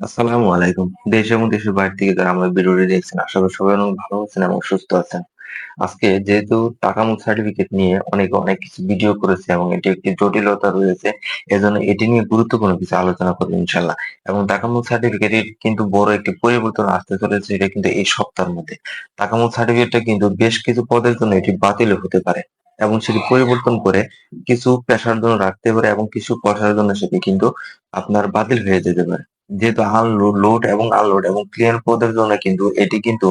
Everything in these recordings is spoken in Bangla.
আসসালামু আলাইকুম। দেশ এবং দেশের বাইরে থেকে যারা আমার ভিডিওটি দেখছেন, আশা করি সবাই অনেক ভালো আছেন এবং সুস্থ আছেন। আজকে যেহেতু টাকা-মুখ সার্টিফিকেট নিয়ে অনেকে অনেক কিছু ভিডিও করেছে এবং এটি একটি জটিলতা রয়েছে। এজন্য এটি নিয়ে গুরুত্বপূর্ণ কিছু আলোচনা করব ইনশাআল্লাহ। এবং টাকা-মুখ সার্টিফিকেটের কিন্তু বড় একটি পরিবর্তন আসতে চলেছে এটা কিন্তু এই সপ্তাহের মধ্যে। টাকা-মুখ সার্টিফিকেটটা কিন্তু বেশ কিছু পদের জন্য এটি বাতিল হতে পারে এবং সেটি পরিবর্তন করে কিছু পেশার জন্য রাখতে পারে এবং কিছু পেশার জন্য সেটি কিন্তু আপনার বাতিল হয়ে যেতে পারে। যেহেতু আনলোড, লোড এবং আনলোড এবং ক্লিয়ার পদের জন্য কিন্তু এটি কিন্তু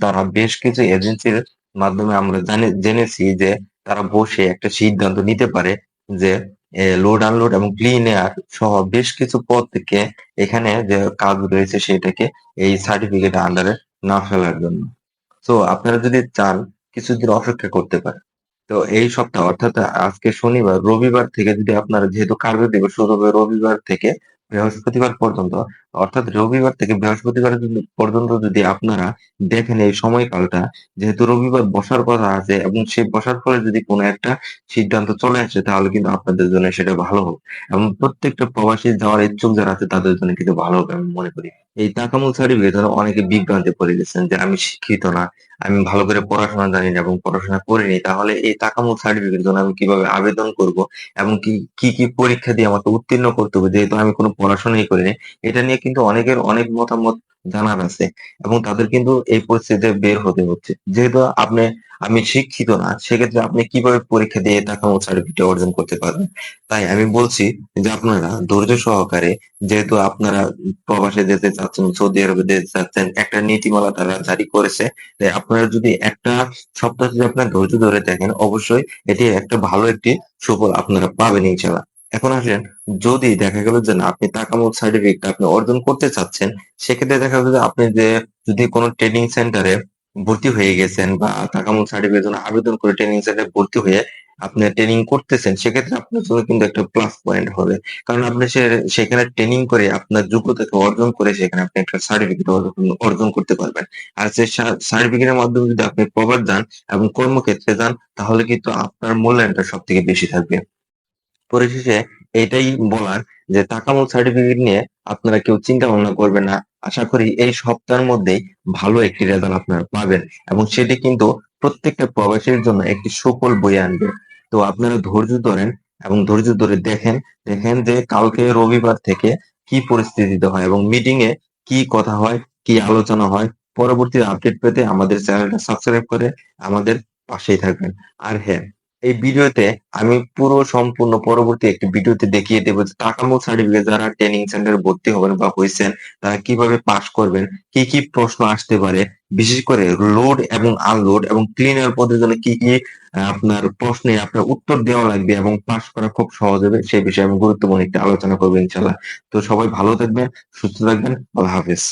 তারা বেশ কিছু এজেন্সির মাধ্যমে আমরা জানি জেনেছি যে তারা বসে একটা সিদ্ধান্ত নিতে পারে যে লোড, আনলোড এবং ক্লিন ক্লিনার সহ বেশ কিছু পদ থেকে এখানে যে কাজ রয়েছে সেটাকে এই সার্টিফিকেট আন্ডারে না ফেলার জন্য। তো আপনারা যদি চান কিছুদিন অপেক্ষা করতে পারেন। তো এই সপ্তাহ অর্থাৎ আজকে শনিবার, রবিবার থেকে যদি আপনারা যেহেতু কার্য দিবস শুরু হবে রবিবার থেকে বৃহস্পতিবার পর্যন্ত, অর্থাৎ রবিবার থেকে বৃহস্পতিবার পর্যন্ত যদি আপনারা দেখেন এই সময়কালটা, যেহেতু রবিবার বসার কথা আছে এবং সে বসার ফলে যদি কোনো একটা সিদ্ধান্ত চলে আসে, তাহলে কিন্তু আপনাদের জন্য সেটা ভালো হোক এবং প্রত্যেকটা প্রবাসী যাওয়ার ইচ্ছুক যারা আছে, তাদের জন্য কিন্তু ভালো হবে আমি মনে করি। এই তাকামুল সার্টিফিকেট দ্বারা অনেকে বিভ্রান্তে পড়ে গেছেন যে আমি শিক্ষিত না, আমি ভালো করে পড়াশোনা জানি না এবং পড়াশোনা করিনি। তাহলে এই তাকামুল সার্টিফিকেট জন্য আমি কীভাবে আবেদন করব এবং কি, কি, কি পরীক্ষা দিয়ে আমাকে উত্তীর্ণ করতে হবে যেহেতু আমি কোনো পড়াশোনাই করিনি। এটা নিয়ে কিন্তু অনেকের অনেক মতামত জানার আছে এবং তাদের কিন্তু এই পরিস্থিতিতে বের হতে হচ্ছে। যেহেতু আপনি আমি শিক্ষিত না, সেক্ষেত্রে আপনি কীভাবে পরীক্ষা দিয়ে তাকামুল সার্টিফিকেট অর্জন করতে পারবেন? তাই আমি বলছি যে আপনারা ধৈর্য সহকারে যেহেতু আপনারা প্রবাসে যেতে চাচ্ছেন, সৌদি আরবে যেতে চাচ্ছেন, একটা নীতিমালা তারা জারি করেছে। আপনারা যদি একটা সপ্তাহ যদি আপনার ধৈর্য ধরে দেখেন, অবশ্যই এটি একটা ভালো একটি সুফল আপনারা পাবেন ইনশাআল্লাহ। এখন আসেন যদি দেখা গেল যে না আপনি তাকামুল সার্টিফিকেট আপনি অর্জন করতে চাচ্ছেন, সেক্ষেত্রে দেখা যাবে যে আপনি যে যদি কোনো ট্রেনিং সেন্টারে ভর্তি হয়ে গেছেন বা তাকামুল সার্টিফিকেটের জন্য আবেদন করে ট্রেনিং সেন্টারে ভর্তি হয়ে আপনি ট্রেনিং করতেছেন, সেক্ষেত্রে আপনার জন্য কিন্তু একটা প্লাস পয়েন্ট হবে। কারণ আপনি সেখানে ট্রেনিং করে আপনার যোগ্যতাকে অর্জন করে সেখানে আপনি একটা সার্টিফিকেট অর্জন করতে পারবেন। আর সেই সার্টিফিকেটের মাধ্যমে যদি আপনি প্রবাস যান এবং কর্মক্ষেত্রে যান তাহলে কিন্তু আপনার মূল্যায়নটা সব থেকে বেশি থাকবে। পরিশেষে এটাই বলার যে তাকামুল সার্টিফিকেট নিয়ে আপনারা কেউ চিন্তা ভাবনা করবেন না। আশা করি এই সপ্তাহের মধ্যেই ভালো একটি রেজাল্ট আপনারা পাবেন এবং সেটি কিন্তু প্রত্যেকটা প্রবাসীর জন্য একটি সুফল বই আনবে। তো আপনারা ধৈর্য ধরেন এবং ধৈর্য ধরে দেখেন, দেখেন যে কালকে রবিবার থেকে কি পরিস্থিতিতে হয় এবং মিটিং এ কি কথা হয়, কি আলোচনা হয়। পরবর্তী আপডেট পেতে আমাদের চ্যানেলটা সাবস্ক্রাইব করে আমাদের পাশেই থাকবেন। আর হ্যাঁ, এই ভিডিওতে আমি পুরো সম্পূর্ণ পরবর্তী একটি ভিডিওতে দেখিয়ে দেব তাকামুল সার্টিফিকেট যারা ট্রেনিং সেন্টারে ভর্তি হবেন বা হয়েছেন তারা কীভাবে পাস করবেন, কি, কি প্রশ্ন আসতে পারে, বিশেষ করে লোড এবং আনলোড এবং ক্লিনার পদের জন্য কি, কি আপনার প্রশ্নে আপনার উত্তর দেওয়া লাগবে এবং পাস করা খুব সহজ হবে সেই বিষয়ে আমি গুরুত্বপূর্ণ একটি আলোচনা করব ইনশাআল্লাহ। তো সবাই ভালো থাকবেন, সুস্থ থাকবেন। আল্লাহ হাফেজ।